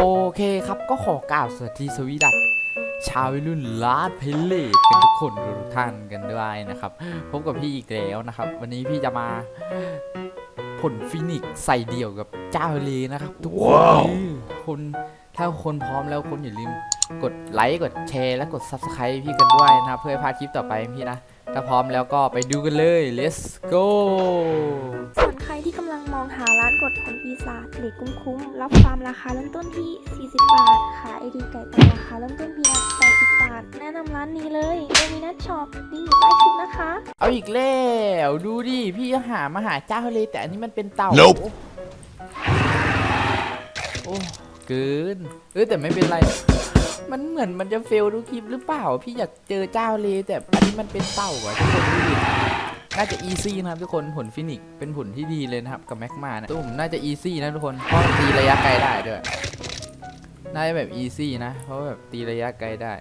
โอเคครับก็ขอกล่าวสวัสดีสวีดัตชาววัยรุ่นลาดเพลเลตกันทุกคนทุกท่านกันด้วยนะครับพบกับพี่อีกแล้วนะครับ วันนี้พี่จะมาผลฟินิกซ์ใส่เดี่ยวกับเจ้าทะเลนะครับ ทุกคนคนถ้าคนพร้อมแล้วคนอย่าลืมกดไลค์กดแชร์และกด Subscribe พี่กันด้วยนะครับเพื่อให้พลาดคลิปต่อไปพี่นะ ถ้าพร้อมแล้วก็ไปดูกันเลย let's go ส่วนใคร ที่กำลังมองหาร้านกดผลปีศาจเหล็กคุ้มๆรับฟาร์มราคาเริ่มต้นที่ 40 บาท ขายไอดีไก่ตันราคาเริ่มต้นเพียง80 บาท แนะนำร้านนี้เลยโดมินัทช็อปลิงก์อยู่ใต้คลิปนะคะ เอาอีกแล้วดูดิพี่หามาหาเจ้าทะเลแต่อันนี้มันเป็นเต่า Nope โอ้เกินเออแต่ไม่เป็นไร มันเหมือนมันจะเฟลทุกคลิปหรือเปล่า พี่อยากเจอเจ้าทะเลแต่อันนี้มันเป็นเต่าอะทุกคนดูดิ น่าจะอีซี่นะครับทุกคนผลฟินิกเป็นผลที่ดีเลยนะครับกับแม็กมาเนี่ยตุ้มน่าจะอีซี่นะทุกคนเพราะตีระยะไกลได้ด้วยน่าจะแบบอีซี่นะ เพราะแบบตีระยะไกลได้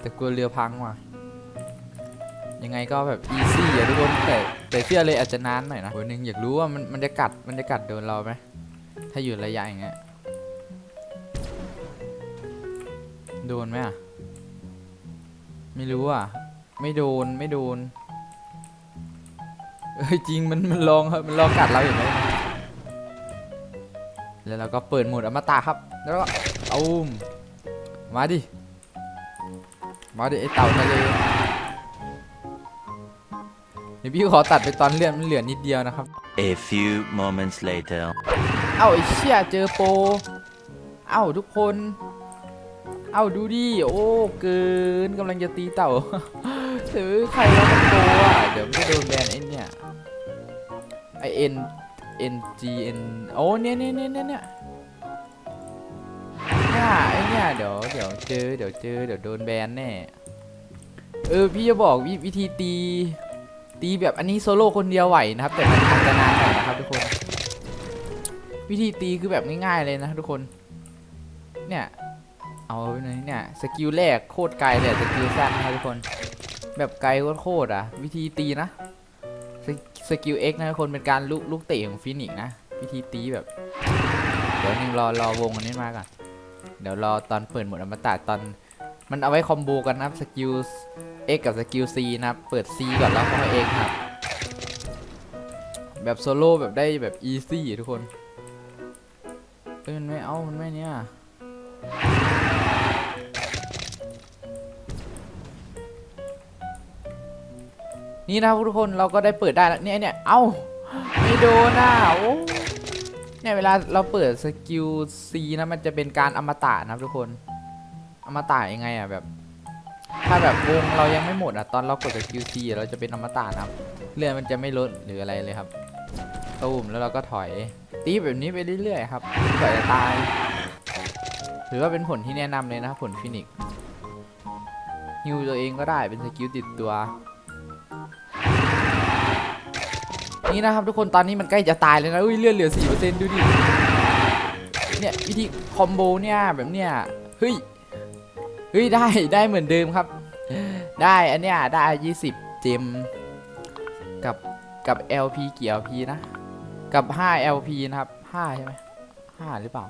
แต่กลัวเรือพังว่ะยังไงก็แบบอีซี่อะทุกคนแต่แต่เชื่อเลยอาจจะนานหน่อยนะวันหนึงอยากรู้ว่ามันมันจะกัดมันจะกัดโดนเราไหมถ้าอยู่ระยะอย่างเงี้ยโดนไหมอะไม่รู้อะ ไม่โดนไม่โดน เอ้ยจริงมันมันลองครับมันลองกัดเราอย่างไรแล้วเราก็เปิดโหมดอมตะครับ แล้วก็เอามมาดิ มาดิไอเต่าทะเลเดี๋ยวพี่ขอตัดไปตอนเลือดมันเหลือนิดเดียวนะครับ A few moments later. เอ้าไอ้เชี่ยเจอโปรเอ้าทุกคน เอ้าดูดิ โอ้เกินกำลังจะตีเต่าเฮ้ยใครว่ามันโปรอะ เดี๋ยวมันจะโดนแบนไอ้เนี่ย ไอเอ็นเอ็นจีเอ็นโอ้เนี่ยเนี่ยเนี่ยเนี่ยเนี่ยเนี่ยไอเนี่ยเดี๋ยวเดี๋ยวเจอเดี๋ยวเจอเดี๋ยวโดนแบนแน่เออพี่จะบอกวิวิธีตี ตีแบบอันนี้โซโล่คนเดียวไหวนะครับ แต่มันอาจจะนานหน่อยนะครับทุกคน วิธีตีคือแบบง่ายๆเลยนะทุกคน เนี่ยเอาไปไหนเนี่ยสกิลแรกโคตรไกลเลยสกิลสั้นนะครับทุกคน แบบไกลโคตรอะ วิธีตีนะ สกิล X นะทุกคนเป็นการลูกลูกเตะของฟินิกนะวิธีตีแบบ เดี๋ยวหนึงรอรอวงอันนี้มาก่อนเดี๋ยวรอตอนเปิดหมดอมตะตอน มันเอาไว้คอมโบกันนะครับสกิล X กับสกิล C นะเปิด C ก่อนแล้วค่อย X ครับแบบโซโล่แบบได้แบบอีซี่ทุกคนเอ้ยมันไม่เอามันไม่เนี่ย นี่นะทุกคนเราก็ได้เปิดได้แล้วเนี่ยเนี่ยเอ้าไม่โดนอะโอ้เนี่ยเวลาเราเปิดสกิล C นะมันจะเป็นการอมตะนะครับทุกคน อมตะยังไงอะแบบ ถ้าแบบวงเรายังไม่หมดอะตอนเรากดสกิล C อะเราจะเป็นอมตะนะครับเลือดมันจะไม่ลดหรืออะไรเลยครับตูมแล้วเราก็ถอย ตีแบบนี้ไปเรื่อยๆครับกว่าจะตายถือว่าเป็นผลที่แนะนำเลยนะผลฟินิกฮิวตัวเองก็ได้เป็นสกิลติดตัว นี่นะครับทุกคนตอนนี้มันใกล้จะตายแล้วนะอุ้ยเลือดเหลือ4%ดูดิเนี่ยวิธีคอมโบเนี่ยแบบเนี้ยเฮ้ยเฮ้ยได้ได้เหมือนเดิมครับ ได้อันเนี้ยได้20เจมกับกับ LP กี่ LP นะ กับ 5 LP นะครับ5ใช่ไหม5หรือเปล่า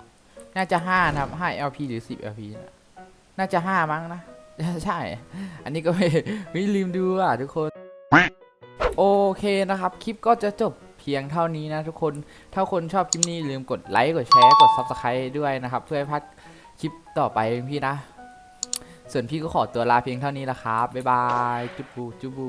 น่าจะ 5 นะครับ 5 LP หรือ 10 LP นะน่าจะ 5 มั้งนะ ใช่ อันนี้ก็ไม่ไม่ลืมดูอะทุกคน โอเคนะครับ คลิปก็จะจบเพียงเท่านี้นะทุกคน ถ้าคนชอบคลิปนี้ลืมกดไลค์ กดแชร์ กด Subscribe ด้วยนะครับ เพื่อให้พัดคลิปต่อไปพี่นะ ส่วนพี่ก็ขอตัวลาเพียงเท่านี้ละครับ บ๊ายบาย จุบบูจุบบู